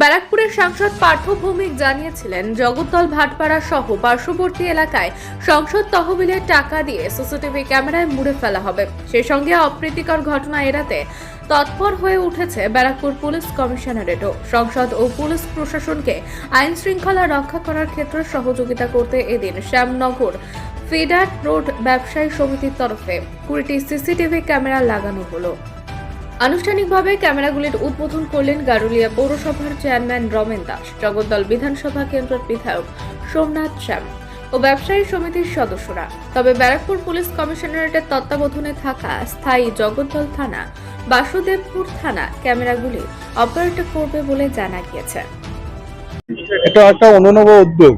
ব্যারাকপুরের সাংসদ পার্থ ভৌমিক জানিয়েছিলেন, জগদ্দল ভাটপাড়া সহ পার্শ্ববর্তী এলাকায় সংসদ তহবিলের টাকা দিয়ে সিসিটিভি ক্যামেরায় মুড়ে ফেলা হবে। সেই সঙ্গে অপ্রীতিকর ঘটনা এড়াতে তৎপর হয়ে উঠেছে ব্যারাকপুর পুলিশ কমিশনারেটও। সংসদ ও পুলিশ প্রশাসনকে আইন শৃঙ্খলা রক্ষা করার ক্ষেত্রে সহযোগিতা করতে এদিন শ্যামনগর ফিডার রোড ব্যবসায়ী সমিতির তরফে কুড়িটি সিসিটিভি ক্যামেরা লাগানো হলো। আনুষ্ঠানিকভাবে ক্যামেরাগুলির উদ্বোধন করলেন গারুলিয়া পৌরসভার চেয়ারম্যান রমেন দাস, জগদ্দল বিধানসভা কেন্দ্রের বিধায়ক সোমনাথ শ্যাম ও ব্যবসায়ী সমিতির সদস্যরা। তবে ব্যারাকপুর পুলিশ কমিশনারেটের তত্ত্বাবধানে থাকা স্থায়ী জগদ্দল থানা, বাসুদেবপুর থানা ক্যামেরাগুলি অপারেট করবে বলে জানা গিয়েছে। এটা একটা অননব উদ্যোগ।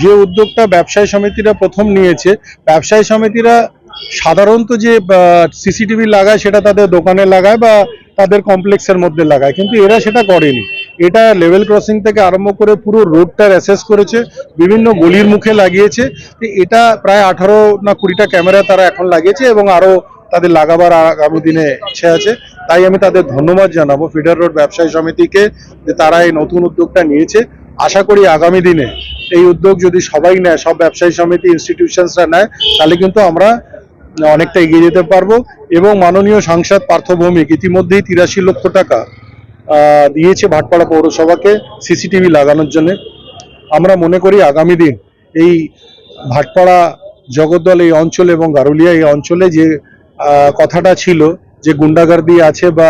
যে উদ্যোগটা ব্যবসায়ী সমিতিরা প্রথম নিয়েছে, ব্যবসায়ী সমিতিরা সাধারণত যে সিসিটিভি লাগায় সেটা তাদের দোকানে লাগায় বা তাদের কমপ্লেক্সের মধ্যে লাগায়। কিন্তু এরা সেটা করেনি। এটা লেভেল ক্রসিং থেকে আরম্ভ করে পুরো রোডটা অ্যাসেস করেছে, বিভিন্ন গলির মুখে লাগিয়েছে। এটা প্রায় আঠারো না কুড়িটা ক্যামেরা তারা এখন লাগিয়েছে এবং আরও তাদের লাগাবার আগামী দিনে ইচ্ছে আছে। তাই আমি তাদের ধন্যবাদ জানাব। ফিডার রোড ব্যবসায়ী সমিতিকে যে তারা এই নতুন উদ্যোগটা নিয়েছে। আশা করি আগামী দিনে এই উদ্যোগ যদি সবাই নেয়, সব ব্যবসায়ী সমিতি ইনস্টিটিউশনসরা নেয়, তাহলে কিন্তু আমরা অনেকটা এগিয়ে যেতে পারব। এবং মাননীয় সাংসদ পার্থ ভৌমিক ইতিমধ্যেই তিরাশি লক্ষ টাকা দিয়েছে ভাটপাড়া পৌরসভাকে সিসিটিভি লাগানোর জন্য। আমরা মনে করি আগামী দিন এই ভাটপাড়া জগদ্দল এই অঞ্চল এবং গারুলিয়া এই অঞ্চলে যে কথাটা ছিল যে গুন্ডাগার্দি আছে বা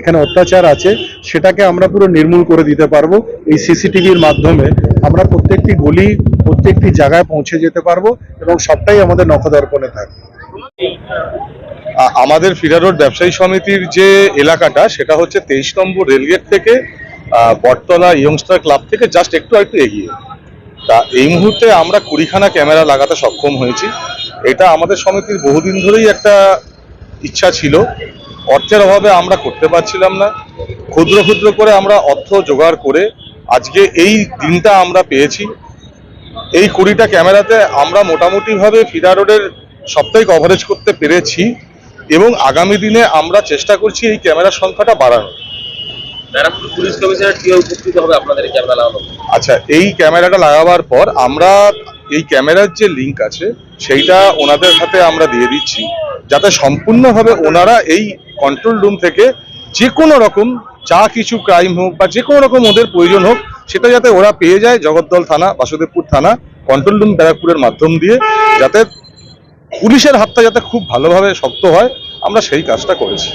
এখানে অত্যাচার আছে, সেটাকে আমরা পুরো নির্মূল করে দিতে পারব। এই সিসিটিভির মাধ্যমে আমরা প্রত্যেকটি গলি, প্রত্যেকটি জায়গায় পৌঁছে যেতে পারব এবং সবটাই আমাদের নখদর্পণে থাকবে। আমাদের ফিরা রোড ব্যবসায়ী সমিতির যে এলাকাটা, সেটা হচ্ছে তেইশ নম্বর রেলগেট থেকে বটতলা ইয়ংস্টার ক্লাব থেকে জাস্ট একটু একটু এগিয়ে। তা এই মুহূর্তে আমরা কুড়িখানা ক্যামেরা লাগাতে সক্ষম হয়েছি। এটা আমাদের সমিতির বহুদিন ধরেই একটা ইচ্ছা ছিল। অর্থের অভাবে আমরা করতে পারছিলাম না। ক্ষুদ্র ক্ষুদ্র করে আমরা অর্থ জোগাড় করে আজকে এই দিনটা আমরা পেয়েছি। এই কুড়িটা ক্যামেরাতে আমরা মোটামুটিভাবে ফিরা রোডের সবটাই কভারেজ করতে পেরেছি এবং আগামী দিনে আমরা চেষ্টা করছি এই ক্যামেরার সংখ্যাটা বাড়ানো ব্যারাকপুর পুলিশ কমিশনার কীভাবে উপকৃত হবে? আপনাদের এই ক্যামেরা লাগানো আচ্ছা এই ক্যামেরাটা লাগাবার পর আমরা এই ক্যামেরার যে লিঙ্ক আছে সেইটা ওনাদের হাতে আমরা দিয়ে দিচ্ছি। যাতে সম্পূর্ণভাবে ওনারা এই কন্ট্রোল রুম থেকে যে কোনো রকম যা কিছু ক্রাইম হোক বা যে কোনো রকম ওদের প্রয়োজন হোক সেটা যাতে ওরা পেয়ে যায় জগদ্দল থানা বাসুদেবপুর থানা কন্ট্রোল রুম ব্যারাকপুরের মাধ্যম দিয়ে যাতে পুলিশের হাতটা যাতে খুব ভালোভাবে শক্ত হয় আমরা সেই কাজটা করেছি।